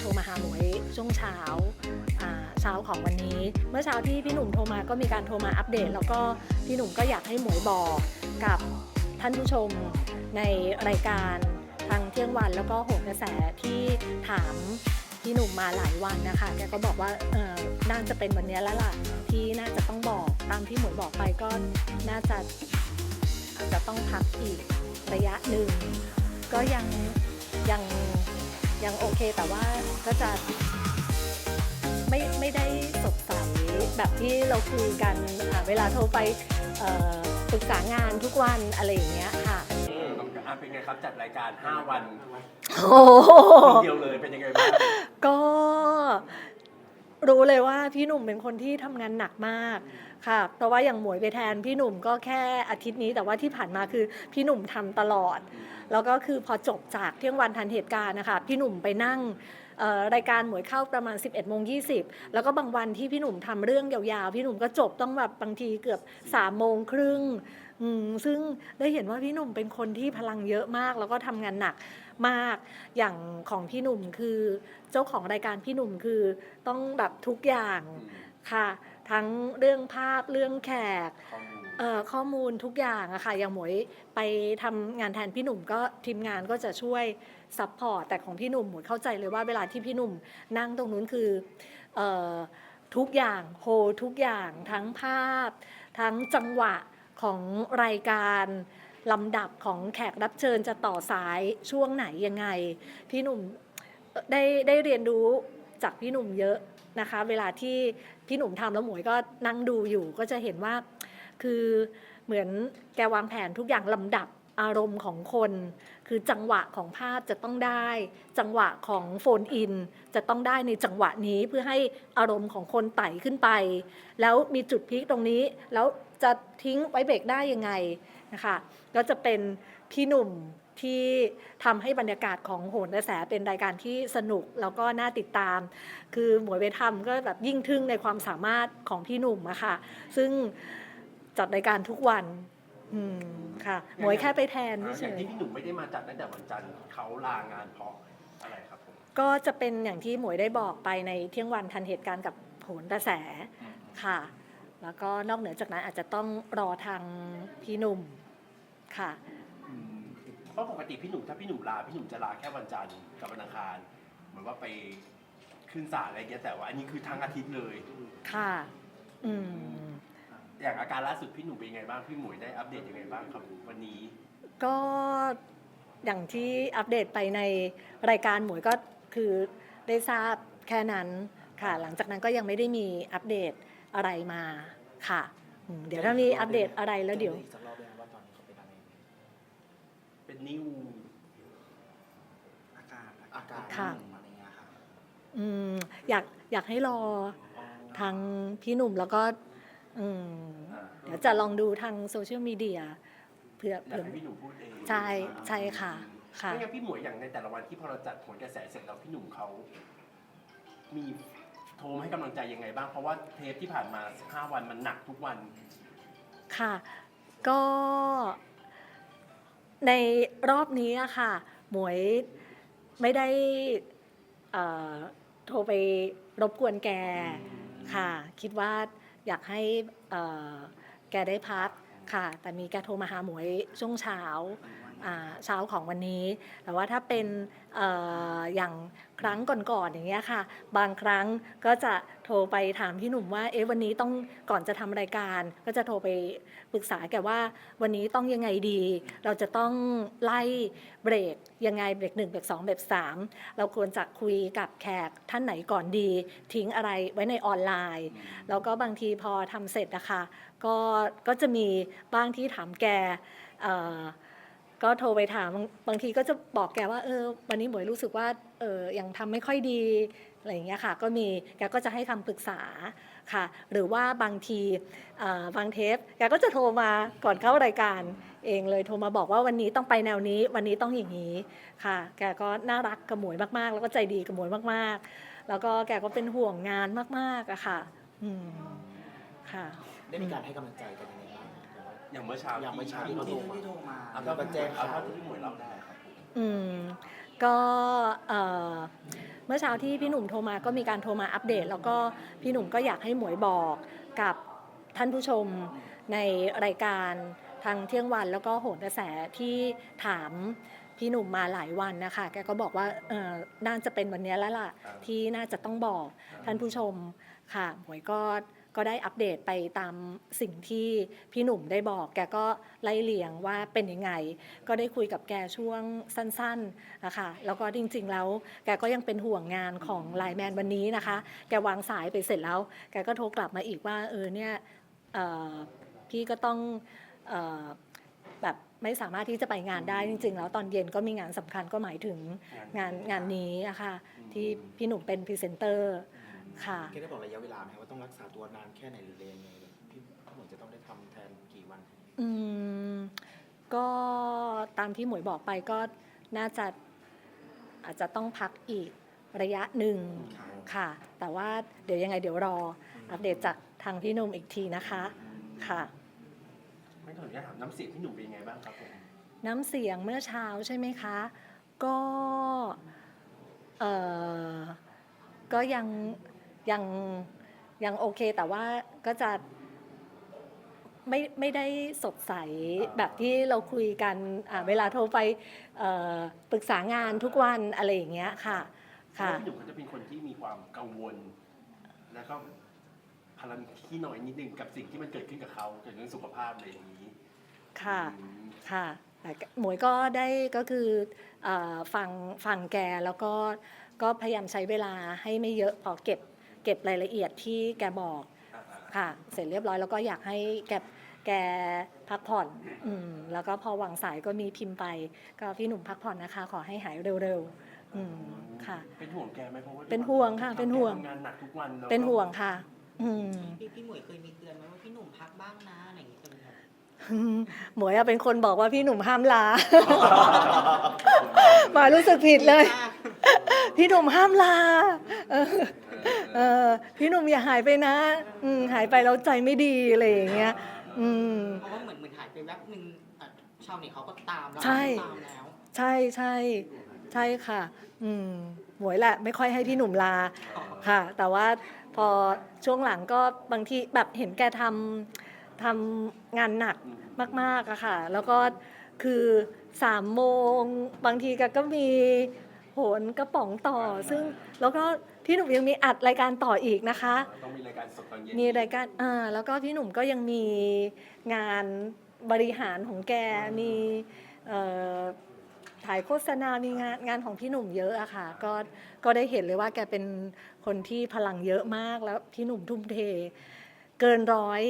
โทรมาหาหมวยช่วงเช้าอ่าเช้าของวันนี้ เมื่อเช้าที่พี่หนุ่มโทรมาก็มีการโทรมาอัปเดต แล้วก็พี่หนุ่มก็อยากให้หมวยบอกกับท่านผู้ชมในรายการทางเที่ยงวันแล้วก็โหนกระแสที่ถามพี่หนุ่มมาหลายวันนะคะ แกก็บอกว่าเออน่าจะเป็นวันนี้แล้วล่ะที่น่าจะต้องบอกตามที่หมวยบอกไปก็น่าจะอาจจะต้องพักอีกระยะหนึ่งก็ยังยัง ยังโอเคแต่ว่าก็จะไม่ไม่ได้สดใสแบบที่เราคุยกันอ่าเวลาโทรไปเอ่อปรึกษางานทุกวันอะไรอย่างเงี้ยค่ะอะเป็นไงครับจัดรายการ 5 วันโอ้โหคนเดียวเลยเป็นยังไงบ้างก็รู้เลยว่าพี่หนุ่มเป็นคนที่ทำงานหนักมาก ค่ะ เพราะว่าอย่างหมวยไปแทนพี่หนุ่มก็แค่อาทิตย์นี้ แต่ว่าที่ผ่านมาคือพี่หนุ่มทำตลอด แล้วก็คือพอจบจากเที่ยงวันทันเหตุการณ์นะคะพี่หนุ่มไปนั่งรายการหมวยเข้าประมาณ 11โมง20แล้วก็บางวันที่พี่หนุ่มทำเรื่องยาวๆ พี่หนุ่มก็จบต้องแบบบางทีเกือบ3โมงครึ่งซึ่งได้เห็นว่าพี่หนุ่มเป็นคนที่พลังเยอะมาก แล้วก็ทำงานหนักมาก อย่างของพี่หนุ่มคือเจ้าของรายการพี่หนุ่มคือต้องแบบทุกอย่างค่ะ ทั้งเรื่องภาพเรื่องแขกเอ่อข้อมูลทุกอย่างอะค่ะอย่างหมวยไปทำงานแทนพี่หนุ่มก็ทีมงานก็จะช่วยซัพพอร์ตแต่ของพี่หนุ่มหมวยเข้าใจเลยว่าเวลาที่พี่หนุ่มนั่งตรงนู้นคือเอ่อทุกอย่างโฮทุกอย่างทั้งภาพ ทั้งจังหวะของรายการลำดับของแขกรับเชิญจะต่อสายช่วงไหนยังไง พี่หนุ่มเอ่อได้ได้เรียนรู้จากพี่หนุ่มเยอะ นะคะ เวลาที่พี่หนุ่มทำแล้วหมวยก็นั่งดูอยู่ก็จะเห็นว่า คือเหมือนแกวางแผนทุกอย่างลำดับอารมณ์ของคน คือจังหวะของภาพจะต้องได้ จังหวะของโฟนอิน จะต้องได้ในจังหวะนี้เพื่อให้อารมณ์ของคนไต่ขึ้นไป แล้วมีจุดพีคตรงนี้ แล้วจะทิ้งไว้เบรกได้ยังไงนะคะก็จะเป็นพี่หนุ่ม ที่ทำให้บรรยากาศของโหนกระแสเป็นรายการที่สนุกแล้วก็น่าติดตาม คือหมวยไปทำก็แบบยิ่งทึ่งในความสามารถของพี่หนุ่มอะค่ะ ซึ่งจัดรายการทุกวัน อืมค่ะ หมวยแค่ไปแทนอะอเฉย่างยที่พี่หนุ่มไม่ได้มาจัดตั้งแต่วันจันทร์เขาลางานเพราะอะไรครับผมๆก็จะเป็นอย่างที่หมวยได้บอกไปในเที่ยงวันทันเหตุการณ์กับโหนกระแส ค่ะ แล้วก็นอกเหนือจากนั้นอาจจะต้องรอทางพี่หนุ่มค่ะอืม เพราะปกติพี่หนุ่มถ้าพี่หนุ่มลาพี่หนุ่มจะลาแค่วันจันทร์กับวันอังคารเหมือนว่าไปขึ้นศาลอะไรเงี้ยแต่ว่าอันนี้คือทั้งอาทิตย์เลย ค่ะ อืม อย่างอาการล่าสุดพี่หนุ่มเป็นยังไงบ้างพี่หมวยได้อัปเดตยังไงบ้างครับวันนี้ ก็อย่างที่อัปเดตไปในรายการหมวยก็คือได้ทราบแค่นั้นค่ะ หลังจากนั้นก็ยังไม่ได้มีอัปเดตอะไรมาค่ะอืมเดี๋ยวถ้ามีอัปเดตอะไรแล้วเดี๋ยวอีกสักรอบได้ไหมว่าตอนนี้เขาเป็นอะไร เป็ นนิ้ว อาการอาการค่ะ อะไรเงี้ยค่ะอืมอยากอยากให้รอทางพี่หนุ่มแล้วก็ อืมอ่าเดี๋ยวจะลองดูทางโซเชียลมีเดียเผื่ออยากเผื่อ ให้พี่หนุ่มพูดเองใช่ใช่ค่ะ ค่ะ ไม่งั้นพี่หมวยอย่างในแต่ละวันที่พอเราจัดผลกระแสเสร็จแล้วพี่หนุ่มเขา มีโทรมาให้กำลังใจยังไงบ้าง เพราะว่าเทปที่ผ่านมา15วันมันหนักทุกวัน ค่ะ ก็ ในรอบนี้อะค่ะ หมวยไม่ได้เอ่อโทรไปรบกวนแกค่ะ คิดว่าอยากให้เอ่อแกได้พัก ค่ะ แต่มีแกโทรมาหาหมวยช่วงเช้าเช้าของวันนี้ แต่ว่าถ้าเป็นอออย่างครั้งก่อนๆอย่างเงี้ยค่ะ บางครั้งก็จะโทรไปถามพี่หนุ่มว่า เอ๊ะวันนี้ต้องก่อนจะทำรายการ ก็จะโทรไปปรึกษาแกว่าวันนี้ต้องยังไงดี เราจะต้องไล่เบรกยังไงเบรกหนึ่งเบรกสองเบรกสามเราควรจะคุยกับแขกท่านไหนก่อนดี ทิ้งอะไรไว้ในออนไลน์ แล้วก็บางทีพอทำเสร็จนะคะ ก็ก็จะมีบ้างที่ถามแกก็โทรไปถามบางทีก็จะบอกแกว่าเออวันนี้หมวยรู้สึกว่าเออยังทำไม่ค่อยดีอะไรอย่างเงี้ยค่ะก็มีแกก็จะให้คำปรึกษาค่ะ หรือว่าบางทีบางเทปแกก็จะโทรมาก่อนเข้ารายการเองเลยโทรมาบอกว่าวันนี้ต้องไปแนวนี้ วันนี้ต้องอย่างนี้ค่ะ แกก็น่ารักกับหมวยมากๆ แล้วก็ใจดีกับหมวยมากๆ แล้วก็แกก็เป็นห่วงงานมากๆอะค่ะ อืมค่ะ ได้มีการให้กำลังใจกันยังไงบ้างหรือว่า อย่างเมื่อเช้าอย่างเมื่อเช้า ที่ที่เขาโทรมาเอาแล้เท่าวก็ที่แจ้งเอาข่าวเท่าที่พี่หมวยเล่าได้ครับผมอืมก็เอ่อเมื่อเช้าที่พี่หนุ่มโทรมาก็มีการโทรมาอัปเดต แล้วก็พี่หนุ่มก็อยากให้หมวยบอกกับท่านผู้ชมในรายการทางเที่ยงวันแล้วก็โหนกระแสที่ถามพี่หนุ่มมาหลายวันนะคะแกก็บอกว่าเออน่าจะเป็นวันนี้แล้วล่ะ ที่น่าจะต้องบอกท่านผู้ชมค่ะหมวยก็ ก็ได้อัปเดตไปตามสิ่งที่พี่หนุ่มได้บอก แกก็ไล่เลียงว่าเป็นยังไง ก็ได้คุยกับแกช่วงสั้นๆนะคะแล้วก็จริง ๆ แล้ว แกก็ยังเป็นห่วงงานของไลแมนวันนี้นะคะ แกวางสายไปเสร็จแล้ว แกก็โทรกลับมาอีกว่า เออเนี่ยพี่ก็ต้องออแบบไม่สามารถที่จะไปงานได้จริง ๆ แล้วตอนเย็นก็มีงานสำคัญก็หมายถึงงานงานนี้อะคะที่พี่หนุ่มเป็นพรีเซนเตอร์ ค่ะ แกได้บอกระยะเวลาไหมครับว่าต้องรักษาตัวนานแค่ไหนหรือเรียนไงพี่หมวยจะต้องได้ทำแทนกี่วัน อืมก็ตามที่หมวยบอกไปก็น่าจะอาจจะต้องพักอีกระยะหนึ่งค่ะ แต่ว่าเดี๋ยวยังไงเดี๋ยวรออัปเดตจากทางพี่หนุ่มอีกทีนะคะค่ะ ไม่ต้องอยากถามน้ำเสียงพี่หนุ่มเป็นยังไงบ้างครับผมน้ำเสียงเมื่อเช้าใช่ไหมคะ ก็เออก็ยัง ยังยังโอเคแต่ว่าก็จะไม่ไม่ได้สดใสแบบที่เราคุยกันอ่าเวลาโทรไปเอ่อปรึกษางานทุกวันอะไรอย่างเงี้ยค่ะเพราะค่ะว่าพี่หนุ่มเขาจะเป็นคนที่มีความกังวล แล้วก็พลังที่หน่อยนิดนึงกับสิ่งที่มันเกิดขึ้นกับเขาเกี่ยวกับเรื่องสุขภาพอะไรอย่างนี้ ค่ะอืมค่ะแต่หมวยก็ได้ก็คือเออฟังฟังแกแล้วก็ก็พยายามใช้เวลาให้ไม่เยอะพอเก็บ เก็บรายละเอียดที่แกบอกอ่าค่ะ เสร็จเรียบร้อยแล้วก็อยากให้แกแกพักผ่อน อืม แล้วก็พอวางสายก็มีพิมพ์ไป ก็พี่หนุ่มพักผ่อนนะคะ ขอให้หายเร็วๆ อืม ค่ะ เป็นห่วงแกไหมเพราะว่าเป็นห่วงค่ะ เป็นห่วง ทำงานหนักทุกวันแล้วก็เป็นห่วงค่ะ อืม พี่พี่หมวยเคยมีเตือนไหมว่าพี่หนุ่มพักบ้างนะอะไรอย่างงี้เคยไหมครับหมวยอะเป็นคนบอกว่าพี่หนุ่มห้ามลา หมายรู้สึกผิดเลย พี่หนุ่มห้ามลา เออเออ พี่หนุ่มอย่าหายไปนะอืมหายไปแล้วใจไม่ดีอะไรอย่างเงี้ย อืม เพราะว่าเหมือนเหมือนหายไปแวบหนึ่งอะชาวเน็ตเขาก็ตามแล้วใช่ ตามแล้ว ใช่ใช่ใช่ค่ะ อืมหมวยแหละไม่ค่อยให้พี่หนุ่มลาค่ะ แต่ว่าพอช่วงหลังก็บางทีแบบเห็นแกทำทำงานหนักมากๆอะค่ะ แล้วก็คือสามโมง บางทีแกก็มี โหนกระป๋องต่อ ซึ่งแล้วก็พี่หนุ่มยังมีอัดรายการต่ออีกนะคะ ต้องมีรายการสดตอนเย็นมีรายการอ่าแล้วก็พี่หนุ่มก็ยังมีงานบริหารของแกมีเอ่อถ่ายโฆษณา มีงานงานของพี่หนุ่มเยอะอะค่ะ ก็ก็ได้เห็นเลยว่าแกเป็นคนที่พลังเยอะมากแล้วพี่หนุ่มทุ่มเท เกินร้อย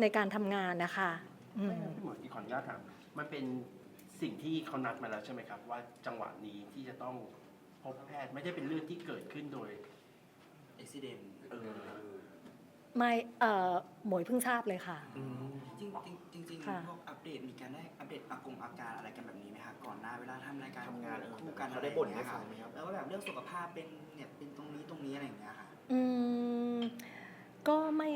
ในการทำงานนะคะอืไม่มงั้นพี่หมวยขออนุญาตถามมันเป็นสิ่งที่เขานัดมาแล้วใช่ไหมครับ ว่าจังหวะนี้ที่จะต้อง พบแพทย์ไม่ได้เป็นเรื่องที่เกิดขึ้นโดยอุบิเหตุเออไม่เอ่อหมวยเพิ่งทราบเลยค่ะจริงจริงจริงๆค่ะ พวกอัปเดตมีการได้อัปเดตอากงอาการอะไรกันแบบนี้ไหมคะก่อนหน้าเวลาทำรายการทำงานเออคู่กันเขาได้บ่นให้อะฟัค่ะงไหมครับ แล้วก็แบบเรื่องสุขภาพเป็นเนี่ยเป็นตรงนี้ตรงนี้อะไรอย่างเงี้ยค่ะ อืมก็ไม่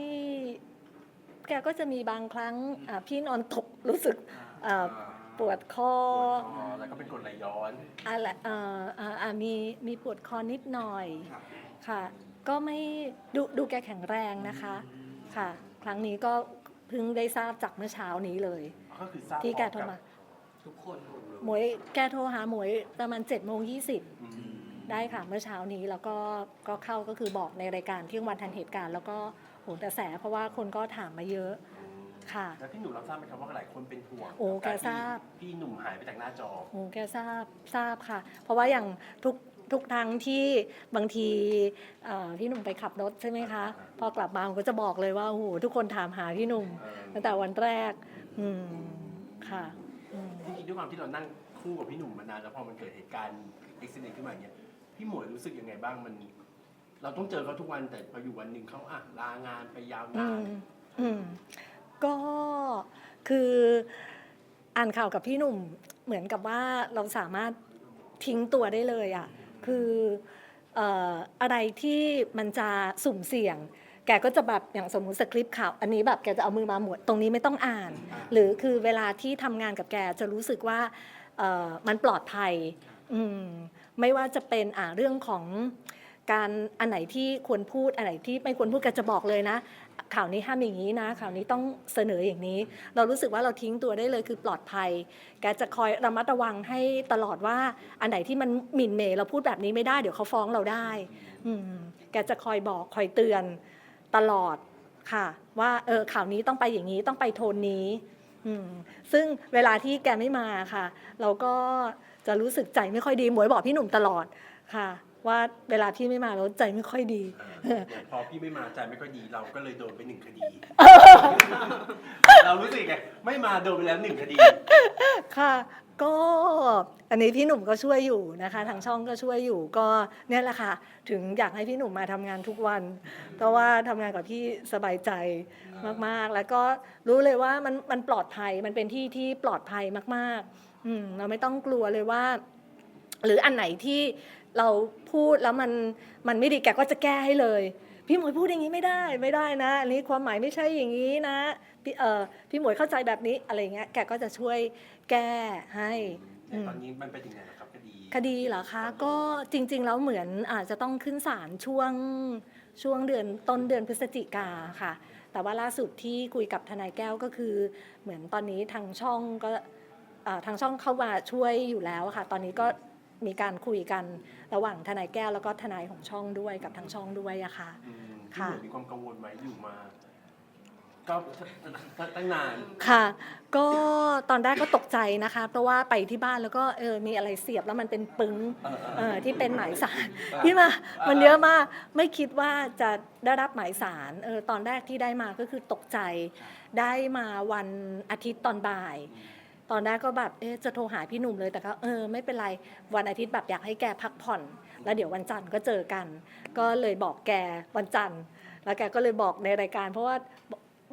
แกก็จะมีบางครั้งอะพี่นอนตกรู้สึกเอ่อ ปวดคอปวดคอแล้วก็เป็นกรดไหลย้อนอะไรเอ่ออ่าอ่ามีมีปวดคอนิดหน่อยครับค่ะ ก็ไม่ดูดูแกแข็งแรงนะคะค่ะ ครั้งนี้ก็เพิ่งได้ทราบจากเมื่อเช้านี้เลย ก็คือทราบที่แกพโทร้รอมาทุกคนหมวยแกโทรหาหมวยประมาณ7จ็ดโมงยีอืมได้ค่ะเมื่อเช้านี้แล้วก็ก็เข้าก็คือบอกในรายการเที่ยงวันทันเหตุการณ์ แล้วก็โหนกระแสเพราะว่าคนก็ถามมาเยอะ ค่ะ แล้วพี่หนุ่มเราทราบไหมครับว่าหลายคนเป็นห่วงโอ้บแกทราบ ที่พี่หนุ่มหายไปจากหน้าจอ โอ้แกทราบทราบค่ะ เพราะว่าอย่างทุกทุกครั้งที่บางทีเอ่อพี่หนุ่มไปขับรถใช่ไหมคะ พอกลับมาผมก็จะบอกเลยว่าโอ้โหทุกคนถามหาพี่หนุ่มเออตั้งแต่วันแรก อืมค่ะอืม จริงๆด้วยความที่เรานั่งคู่กับพี่หนุ่มมานานแล้วพอมันเกิดเหตุการณ์อุบิเหตุขึ้นมาอย่างเงี้ยพี่หมวยรู้สึกยังไงบ้างมัน เราต้องเจอเขาทุกวันแต่พออยู่วันหนึ่งเขาอะลางานไปยาวอืนานมอืม ก็คืออ่านข่าวกับพี่หนุ่มเหมือนกับว่าเราสามารถทิ้งตัวได้เลยอะ่ะคือเอ่ออะไรที่มันจะสุ่มเสี่ยง แกก็จะแบบอย่างสมมุติสคริปต์ข่าว อันนี้แบบแกจะเอามือมาหมวดตรงนี้ไม่ต้องอ่าน หรือคือเวลาที่ทำงานกับแกจะรู้สึกว่าเอ่อมันปลอดภัยอืมไม่ว่าจะเป็นอ่าเรื่องของการอันไหนที่ควรพูดอันไหนที่ไม่ควรพูดแกจะบอกเลยนะ ข่าวนี้ห้ามอย่างนี้นะข่าวนี้ต้องเสนออย่างนี้ เรารู้สึกว่าเราทิ้งตัวได้เลยคือปลอดภัย แกจะคอยระมัดระวังให้ตลอดว่า อันไหนที่มันหมิ่นเหมเราพูดแบบนี้ไม่ได้เดี๋ยวเขาฟ้องเราได้ อืมแกจะคอยบอกคอยเตือนตลอดค่ะ ว่าเออข่าวนี้ต้องไปอย่างนี้ต้องไปโทนนี้ อืมซึ่งเวลาที่แกไม่มาค่ะ เราก็จะรู้สึกใจไม่ค่อยดีหมวยบอกพี่หนุ่มตลอดค่ะ ว่าเวลาพี่ไม่มาแล้วใจไม่ค่อยดีเออพอพี่ไม่มาใจไม่ค่อยดีเราก็เลยโดนไปหนึ่งคดี เรารู้สึกไงไม่มาโดนไปแล้วหนึ่งคดี ค่ะ ก็อันนี้พี่หนุ่มก็ช่วยอยู่นะคะ ทางช่องก็ช่วยอยู่ก็เนี่ยแหละค่ะ ถึงอยากให้พี่หนุ่มมาทำงานทุกวัน เพราะว่าทำงานกับพี่สบายใจมากๆ แล้วก็รู้เลยว่ามันมันปลอดภัยมันเป็นที่ที่ปลอดภัยมาก ๆ อืมเราไม่ต้องกลัวเลยว่า หรืออันไหนที่ เราพูดแล้วมันมันไม่ดีแกก็จะแก้ให้เลย พี่หมวยพูดอย่างนี้ไม่ได้ไม่ได้นะอันนี้ความหมายไม่ใช่อย่างนี้นะพี่เออพี่หมวยเข้าใจแบบนี้อะไรเงี้ยแกก็จะช่วยแก้ให้แต่ตอนนี้มันไปถึงไหนแล้วครับคดีคดีเหรอคะก็จริง ๆ แล้วเหมือนอาจจะต้องขึ้นศาลช่วงช่วงเดือนต้นเดือนพฤศจิกาค่ะ แต่ว่าล่าสุดที่คุยกับทนายแก้วก็คือ เหมือนตอนนี้ทางช่องก็อ่าทางช่องเข้ามาช่วยอยู่แล้วค่ะ ตอนนี้ก็ มีการคุยกันระหว่างทนายแก้วแล้วก็ทนายของช่องด้วยกับทางช่องด้วยอะค่ะ อืมพี่ค่ะหมวยมีความกังวลไหมอยู่มาก็ตั้งนาน ค่ะ ก็ตอนแรกก็ตกใจนะคะ เพราะว่าไปที่บ้านแล้วก็เออมีอะไรเสียบแล้วมันเป็นปึ้งเออเออเออที่เป็นหมายสารที่มามันเยอะมากไม่คิดว่าจะได้รับหมายสารเออตอนแรกที่ได้มาก็คือตกใจได้มาวันอาทิตย์ตอนบ่าย ตอนแรกก็แบบเอ๊ะจะโทรหาพี่หนุ่มเลยแต่ก็เออไม่เป็นไรวันอาทิตย์แบบอยากให้แกพักผ่อน แล้วเดี๋ยววันจันทร์ก็เจอกัน ก็เลยบอกแกวันจันทร์ แล้วแกก็เลยบอกในรายการ เพราะว่า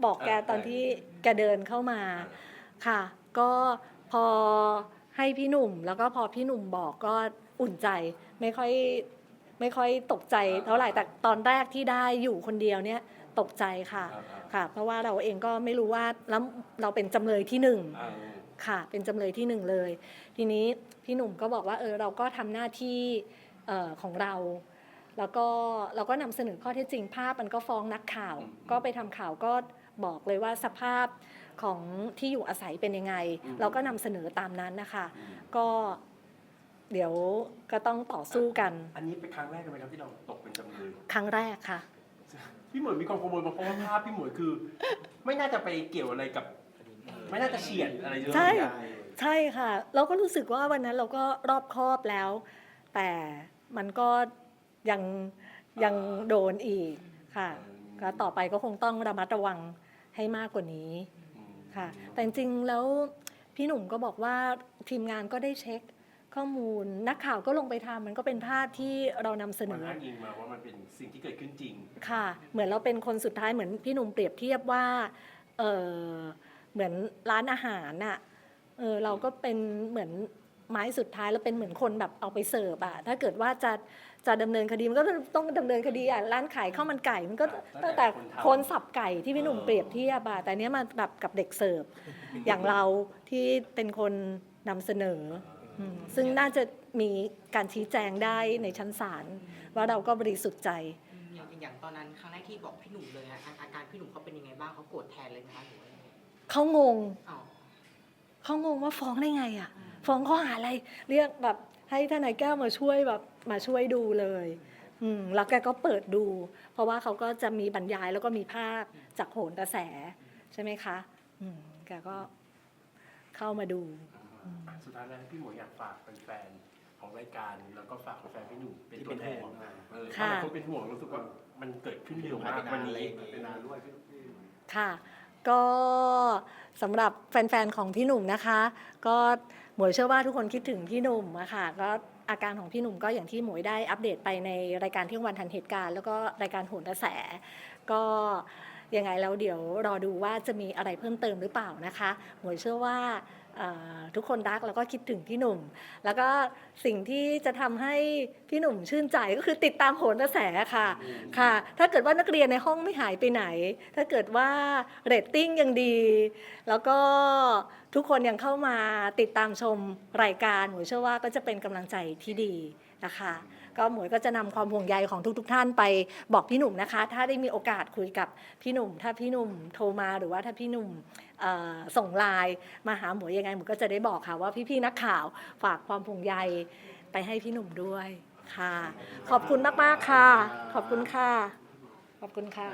บอกแกตอนที่แกเดินเข้ามาค่ะ ก็พอให้พี่หนุ่ม แล้วก็พอพี่หนุ่มบอกก็อุ่นใจไม่ค่อยไม่ค่อยตกใจเท่าไหร่แต่ตอนแรกที่ได้อยู่คนเดียวเนี่ยตกใจค่ะเออเออค่ะ เพราะว่าเราเองก็ไม่รู้ว่าแล้วเราเป็นจำเลยที่หนึ่งเออ ค่ะ เป็นจำเลยที่หนึ่งเลย ทีนี้พี่หนุ่มก็บอกว่าเออเราก็ทำหน้าที่เอ่อของเรา แล้วก็เราก็นำเสนอข้อเท็จจริงภาพมันก็ฟ้องนักข่าว ก็ไปทำข่าวก็บอกเลยว่าสภาพของที่อยู่อาศัยเป็นยังไง เราก็นำเสนอตามนั้นนะคะ ก็เดี๋ยวก็ต้องต่อสู้กัน อันนี้เป็นครั้งแรกเลยไหมครับที่เราตกเป็นจำเลยครั้งแรกค่ะ พี่หมวยมีความกังวลมาเพราะว่าภาพพี่หมวยคือ ไม่น่าจะไปเกี่ยวอะไรกับ ไม่น่าจะเฉียดอะไรเลยใช่ ใช่ค่ะ เราก็รู้สึกว่าวันนั้นเราก็รอบคอบแล้ว แต่มันก็ยังยังโดนอีกค่ะก็ต่อไปก็คงต้องระมัดระวังให้มากกว่านี้อืมค่ะแต่จริงๆแล้วพี่หนุ่มก็บอกว่าทีมงานก็ได้เช็คข้อมูล นักข่าวก็ลงไปทำมันก็เป็นภาพที่เรานำเสนมันอ อ้างอิงมาว่ามันเป็นสิ่งที่เกิดขึ้นจริง ค่ะ เหมือนเราเป็นคนสุดท้ายเหมือนพี่หนุ่มเปรียบเทียบว่าเออ เหมือนร้านอาหารน่ะเออเราก็เป็นเหมือนไม้สุดท้ายแล้วเป็นเหมือนคนแบบเอาไปเสิร์ฟอะถ้าเกิดว่าจะจะดำเนินคดีมันก็ต้องดำเนินคดีอะร้านขายข้าวมันไก่มันก็ตั้งแต่คนคนสับไก่ที่พี่หนุ่มเปรียบเทียบอะแต่เนี้ยมันแบบกับเด็กเสิร์ฟอย่างเราที่เป็นคนนำเสนออืมซึ่งน่าจะมีการชี้แจงได้ในชั้นศาลว่าเราก็บริสุทธิ์ใจ อย่างอย่างตอนนั้นครั้งแรกที่บอกพี่หนุ่มเลยอะอาอาการพี่หนุ่มเขาเป็นยังไงบ้างเขาโกรธแทนเลยไหมคะหรือ เขางงอ๋อเขางงว่าฟ้องได้ไงอะฟ้องข้อหาอะไร เรียกแบบให้ทนายแก้วมาช่วยแบบมาช่วยดูเลย อืมแล้วแกก็เปิดดู เพราะว่าเขาก็จะมีบรรยายแล้วก็มีภาพจากโหนกระแส ใช่ไหมคะ อืมแกก็เข้ามาดู สุดท้ายแล้วพี่หมวยอยากฝากแฟนๆของรายการแล้วก็ฝากแฟนๆพี่หนุ่มเป็นที่ตัเป็วนแทห่นวงอะเออค่ะหลายคนเป็นห่วงรู้สึกว่ามันเกิดขึ้นเร็วมากวันนี้เป็นนานด้วยพี่ค่ะ ก็สำหรับแฟนๆของพี่หนุ่มนะคะ ก็หมวยเชื่อว่าทุกคนคิดถึงพี่หนุ่มอะค่ะก็อาการของพี่หนุ่มก็อย่างที่หมวยได้อัปเดตไปในรายการเที่ยงวันทันเหตุการณ์แล้วก็รายการโหนกระแส ก็ยังไงแล้วเดี๋ยวรอดูว่าจะมีอะไรเพิ่มเติมหรือเปล่านะคะ หมวยเชื่อว่า ทุกคนรักแล้วก็คิดถึงพี่หนุ่ม แล้วก็สิ่งที่จะทำให้พี่หนุ่มชื่นใจก็คือติดตามโหนกระแสค่ะค่ะ ถ้าเกิดว่านักเรียนในห้องไม่หายไปไหน ถ้าเกิดว่าเรตติ้งยังดี แล้วก็ทุกคนยังเข้ามาติดตามชมรายการหนูเชื่อว่าก็จะเป็นกำลังใจที่ดีนะคะ ก็หมวยก็จะนำความห่วงใยของทุก ๆ ท่านไปบอกพี่หนุ่มนะคะ ถ้าได้มีโอกาสคุยกับพี่หนุ่ม ถ้าพี่หนุ่มโทรมาหรือว่าถ้าพี่หนุ่มส่งไลน์มาหาหมวยยังไงหมวยก็จะได้บอกค่ะว่าพี่ๆนักข่าวฝากความห่วงใยไปให้พี่หนุ่มด้วยค่ะ ขอบคุณมากๆค่ะ ขอบคุณค่ะ ขอบคุณค่ะ